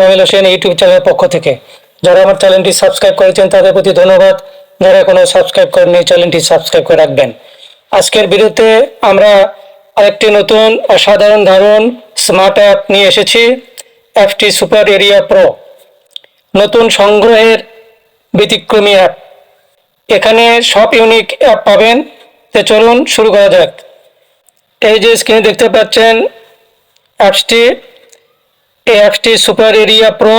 Jamil Hossain YouTube চ্যানেলের পক্ষ থেকে। যারা আমার চ্যানেলটি সাবস্ক্রাইব করেছেন, তাদের প্রতি ধন্যবাদ। যারা এখনও সাবস্ক্রাইব করেনি চ্যানেলটি সাবস্ক্রাইব করে রাখবেন। আজকের বিরুদ্ধে আমরা আরেকটি নতুন অসাধারণ ধারণ স্মার্ট অ্যাপ নিয়ে এসেছি, অ্যাপটি সুপার এরিয়া প্রো। নতুন সংগ্রহের ব্যতিক্রমী অ্যাপ। এখানে সব ইউনিক অ্যাপ পাবেন। তো চলুন শুরু করা যাক। এই যে স্ক্রিনে দেখতে পাচ্ছেন, অ্যাপসটি এই অ্যাপসটি সুপার এরিয়া প্রো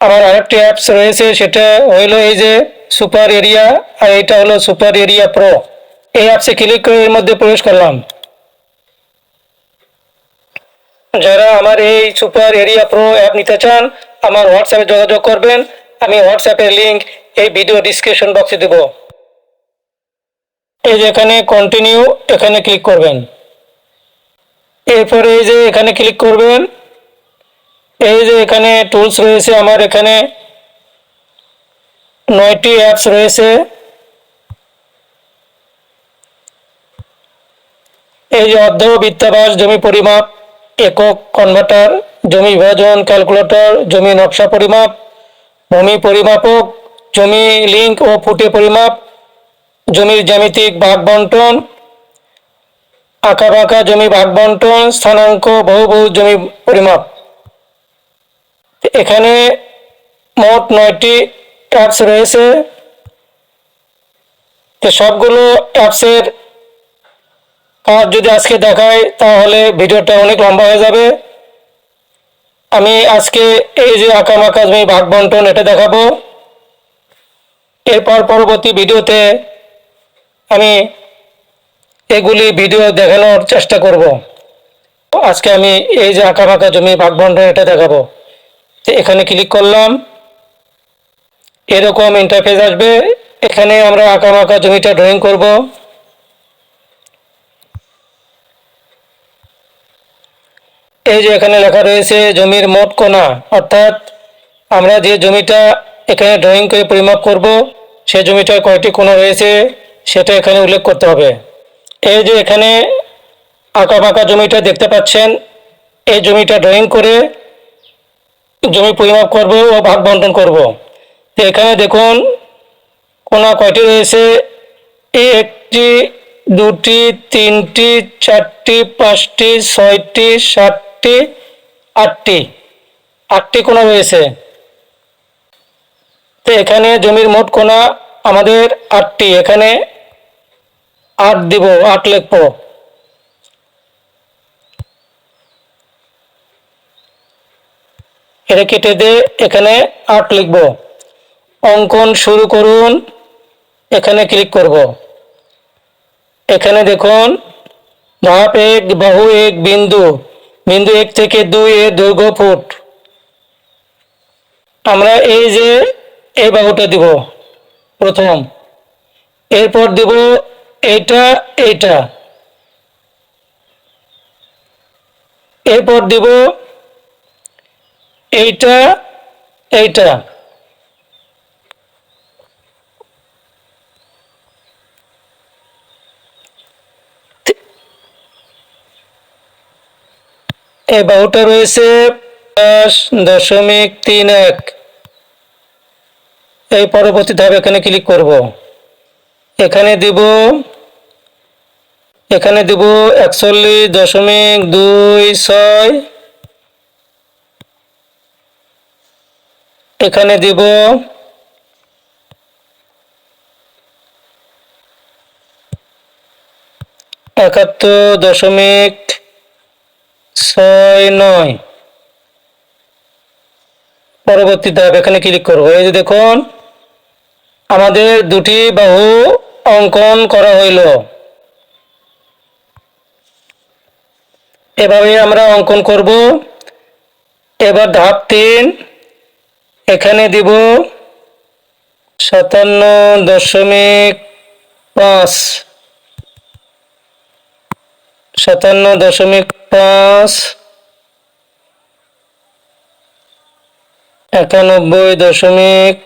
আমার আরেকটি অ্যাপস রয়েছে, সেটা হইল এই যে সুপার এরিয়া আর এটা হলো সুপার এরিয়া প্রো এই অ্যাপসে ক্লিক করে এর মধ্যে প্রবেশ করলাম। যারা আমার এই সুপার এরিয়া প্রো অ্যাপ নিতে চান, আমার হোয়াটসঅ্যাপে যোগাযোগ করবেন। আমি হোয়াটসঅ্যাপের লিঙ্ক এই ভিডিও ডিসক্রিপশন বক্সে দেব। এই যে এখানে কন্টিনিউ এখানে ক্লিক করবেন। এরপরে এই যে এখানে ক্লিক করবেন, এই যে এখানে টুলস রয়েছে, আমার এখানে নয়টি অ্যাপস রয়েছে। এই যে অর্ধ বৃত্তাবাস, জমি পরিমাপ, একক কনভার্টার জমি বিভাজন ক্যালকুলেটর জমি নকশা পরিমাপ, ভূমি পরিমাপক, জমি লিঙ্ক ও ফুটে পরিমাপ, জমির জ্যামিতিক ভাগ বন্টন আঁকা বাঁকা জমি ভাগ বন্টন স্থানাঙ্ক বহু বহু জমি পরিমাপ। এখানে মোট নয়টি অ্যাপস রয়েছে। তো সবগুলো অ্যাপসের কাজ যদি আজকে দেখাই, তাহলে ভিডিওটা অনেক লম্বা হয়ে যাবে। আমি আজকে এই যে আঁকা মাকা জমি ভাগ বন্টন এটা দেখাবো। এরপর পরবর্তী ভিডিওতে আমি এগুলি ভিডিও দেখানোর চেষ্টা করব। আজকে আমি এই যে আঁকা বাঁকা জমি ভাগ বন্টন এটা দেখাবো। তো এখানে ক্লিক করলাম। এরকম ইন্টারফেস আসবে। এখানে আমরা আঁকা বাঁকা জমিটা ড্রয়িং করব। এই যে এখানে লেখা রয়েছে জমির মোট কোনা অর্থাৎ আমরা যে জমিটা এখানে ড্রয়িং করে পরিমাপ করব, সে জমিটার কয়টি কোনা রয়েছে, সেটা এখানে উল্লেখ করতে হবে। এই যে এখানে আঁকা বাঁকা জমিটা দেখতে পাচ্ছেন, এই জমিটা ড্রয়িং করে জমি পরিমাপ করব ও ভাগ বন্টন করব। তো এখানে দেখুন, কোনা কয়টি রয়েছে? একটি, দুটি, তিনটি, চারটি, পাঁচটি, ছয়টি, সাতটি, আটটি। আটটি কোনা রয়েছে। তো এখানে জমির মোট কোনা আমাদের আটটি। এখানে আট দিব, আট লিখব। এটা কেটে দিয়ে এখানে আট লিখব। অঙ্কন শুরু করুন, এখানে ক্লিক করব। এখানে দেখুন, ধাপ এক, বাহু এক, বিন্দু। বিন্দু এক থেকে দুই এর দৈর্ঘ্য ফুট। আমরা এই যে এই বাহুটা দিব, প্রথম। এরপর দিব এইটা এইটা এরপর দিব এইটা এইটা। এই বাহুটা রয়েছে দশ দশমিক তিন এক। এই পরবর্তী ধাপ এখানে ক্লিক করব। এখানে দিব এখানে দিব একচল্লিশ দশমিক দুই ছয়। এখানে দিব একাত্তর দশমিক ছয় নয়। পরবর্তী ধাপ, এখানে ক্লিক করব। এই যে দেখুন, আমাদের দুটি বাহু অঙ্কন করা হইল। এভাবে আমরা অঙ্কন করব। এবার ধাপ তিন। এখানে দিব সাতান্ন দশমিক পাঁচ। সাতান্ন দশমিক পাঁচ। একানব্বই দশমিক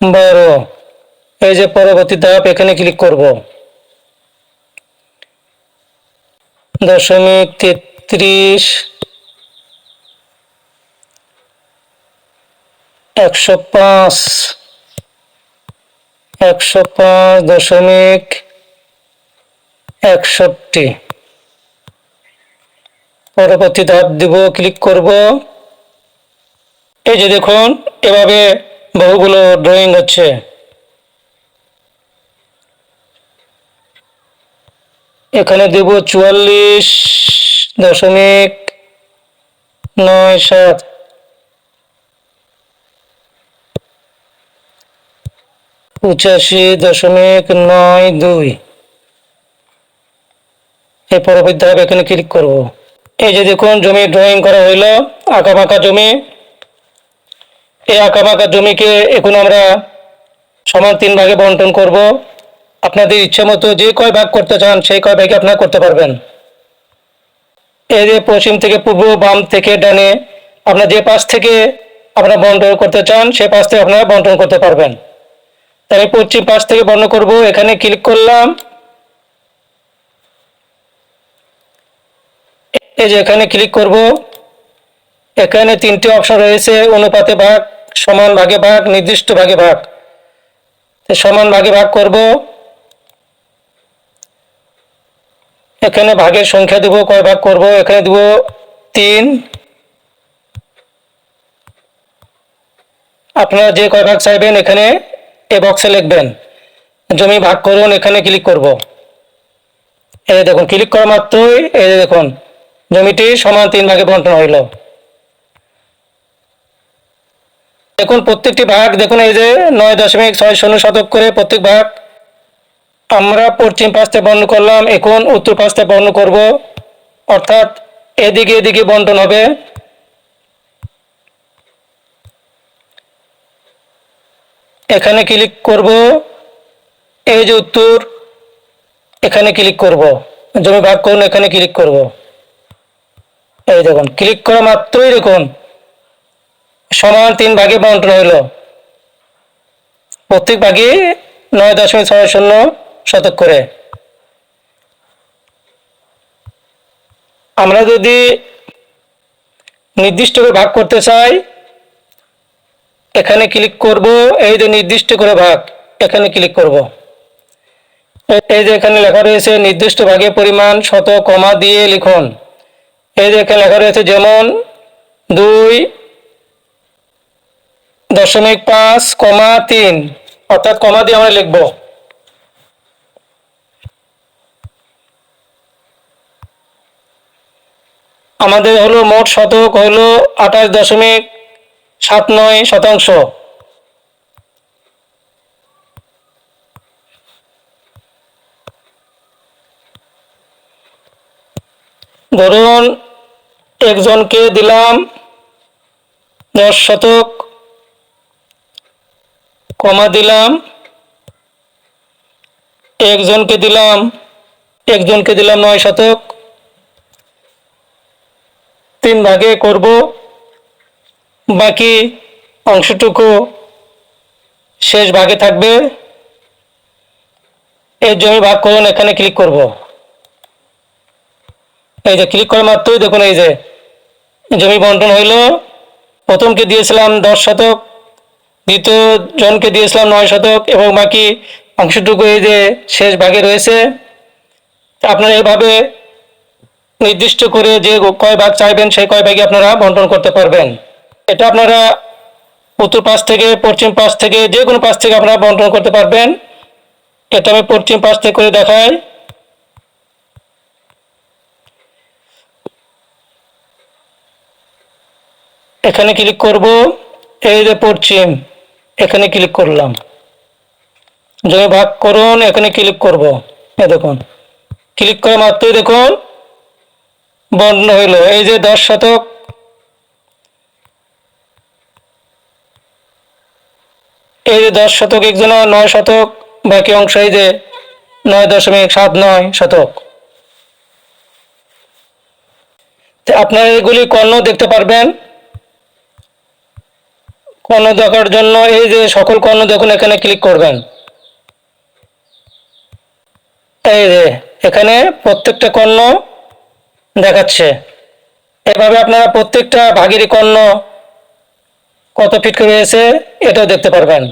বারো। এই যে পরবর্তী ধাপ, এখানে ক্লিক করব। দশমিক তেত্রিশ, একশো পাঁচ একশো পাঁচ দশমিক একষট্টি। পরবর্তী ধাপ দিব ক্লিক করব। এই যে দেখুন, এভাবে বহুগুলো ড্রয়িং হচ্ছে। এখানে দেব চুয়াল্লিশ দশমিক নয় সাত। পঁচাশি দশমিক নয় দুই। এই পরবর্তী ধাপ এখানে ক্লিক করব। এই যে দেখুন, জমি ড্রয়িং করা হইল, আঁকা বাঁকা জমি। এই আঁকা বাঁকা জমিকে এখন আমরা সমান তিন ভাগে বন্টন করব। আপনাদের ইচ্ছে মতো যে কয় ভাগ করতে চান, সেই কয় ভাগে আপনারা করতে পারবেন। যে পশ্চিম থেকে পূর্ব, বাম থেকে ডানে আপনার যে পাশ থেকে আপনারা বন্টন করতে চান সেই পাশ থেকে আপনারা বন্টন করতে পারবেন। তাহলে পশ্চিম পাশ থেকে বর্ণ করব, এখানে ক্লিক করলাম। এই যে এখানে ক্লিক করব। এখানে তিনটি অপশন রয়েছে, অনুপাতে ভাগ, সমান ভাগে ভাগ, নির্দিষ্ট ভাগে ভাগ। সমান ভাগে ভাগ করব। এখানে ভাগের সংখ্যা দেব, কয় ভাগ করব? এখানে দেব তিন। আপনারা যে কয় ভাগ চাইবেন এখানে এ বক্সে লিখবেন। জমি ভাগ করুন, এখানে ক্লিক করব। এই দেখুন ক্লিক করা মাত্রই এই যে দেখুন, জমিটি সমান তিন ভাগে বন্টন হইল। দেখুন, প্রত্যেকটি ভাগ, দেখুন এই যে নয় দশমিক ছয় শূন্য শতক করে প্রত্যেক ভাগ আমরা পশ্চিম পাশে বর্ণ করলাম, এখন উত্তর পাশে বর্ণ করব। অর্থাৎ এদিকে এদিকে বন্টন হবে। এখানে ক্লিক করব। এই যে উত্তর, এখানে ক্লিক করব। জমি ভাগ করুন, এখানে ক্লিক করব। এই দেখুন ক্লিক করা মাত্রই দেখুন, সমান তিন ভাগে বন্টন হইল। প্রত্যেক ভাগে নয় দশমিক ছয় শূন্য। শতক করে। আমরা যদি নির্দিষ্ট করে ভাগ করতে চাই, এখানে ক্লিক করব, এই যে নির্দিষ্ট করে ভাগ, এখানে ক্লিক করব। এই যে এখানে লেখা রয়েছে নির্দিষ্ট ভাগে পরিমাণ শত কমা দিয়ে লিখুন। এই যে এখানে লেখা রয়েছে যেমন দুই দশমিক পাঁচ কমা তিন, অর্থাৎ কমা দিয়ে আমরা লিখব। আমাদের হলো মোট শতক হলো আঠাশ দশমিক সাত নয় শতাংশ। ধরুন একজনকে দিলাম দশ শতক, কমা দিলাম, একজনকে দিলাম একজনকে দিলাম নয় শতক তিন ভাগে করব। বাকি অংশটুকু শেষ ভাগে থাকবে। এই জমি ভাগ করুন, এখানে ক্লিক করব। এই যে ক্লিক করা মাত্রই দেখুন, এই যে জমি বন্টন হইল। প্রথমকে দিয়েছিলাম দশ শতক দ্বিতীয় জনকে দিয়েছিলাম নয় শতক, এবং বাকি অংশটুকু এই যে শেষ ভাগে রয়েছে। আপনারা এভাবে নির্দিষ্ট করে যে কয় ভাগ চাইবেন, সেই কয় ভাগে আপনারা বন্টন করতে পারবেন। এটা আপনারা উত্তর পাশ থেকে, পশ্চিম পাশ থেকে যে কোনো পাশ থেকে আপনারা বন্টন করতে পারবেন। এটা আমি পশ্চিম পাশ থেকে করে দেখাই। এখানে ক্লিক করব। এই যে পশ্চিম, এখানে ক্লিক করলাম। জমি ভাগ করুন, এখানে ক্লিক করব। এ দেখুন ক্লিক করা মাত্রই দেখুন। বন্ধ হইল। এই যে দশ শতক। এই যে দশ শতক একজনা নয় শতক, বাকি অংশ এই যে নয় দশমিক সাত নয় শতক। আপনারা এগুলি কর্ণ দেখতে পারবেন। কর্ণ দেখার জন্য এই যে সকল কর্ণ দেখুন, এখানে ক্লিক করবেন। এই যে, এখানে প্রত্যেকটা কর্ণ দেখাচ্ছে। এভাবে আপনারা প্রত্যেকটা ভাগেরই কর্ণ কত ফিট করে রয়েছে এটাও দেখতে পারবেন।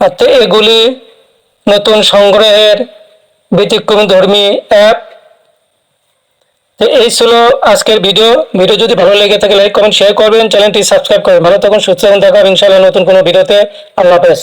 আর তো এগুলি নতুন সংগ্রহের ব্যতিক্রম ধর্মী অ্যাপ। তো এই ছিল আজকের ভিডিও। ভিডিও যদি ভালো লেগে থাকে, লাইক, কমেন্ট শেয়ার করবেন। চ্যানেলটি সাবস্ক্রাইব করবেন ভালো থাকুন, সুস্থ থাকুন। ইনশাআল্লাহ নতুন কোনো ভিডিওতে। আল্লাহ হাফেজ।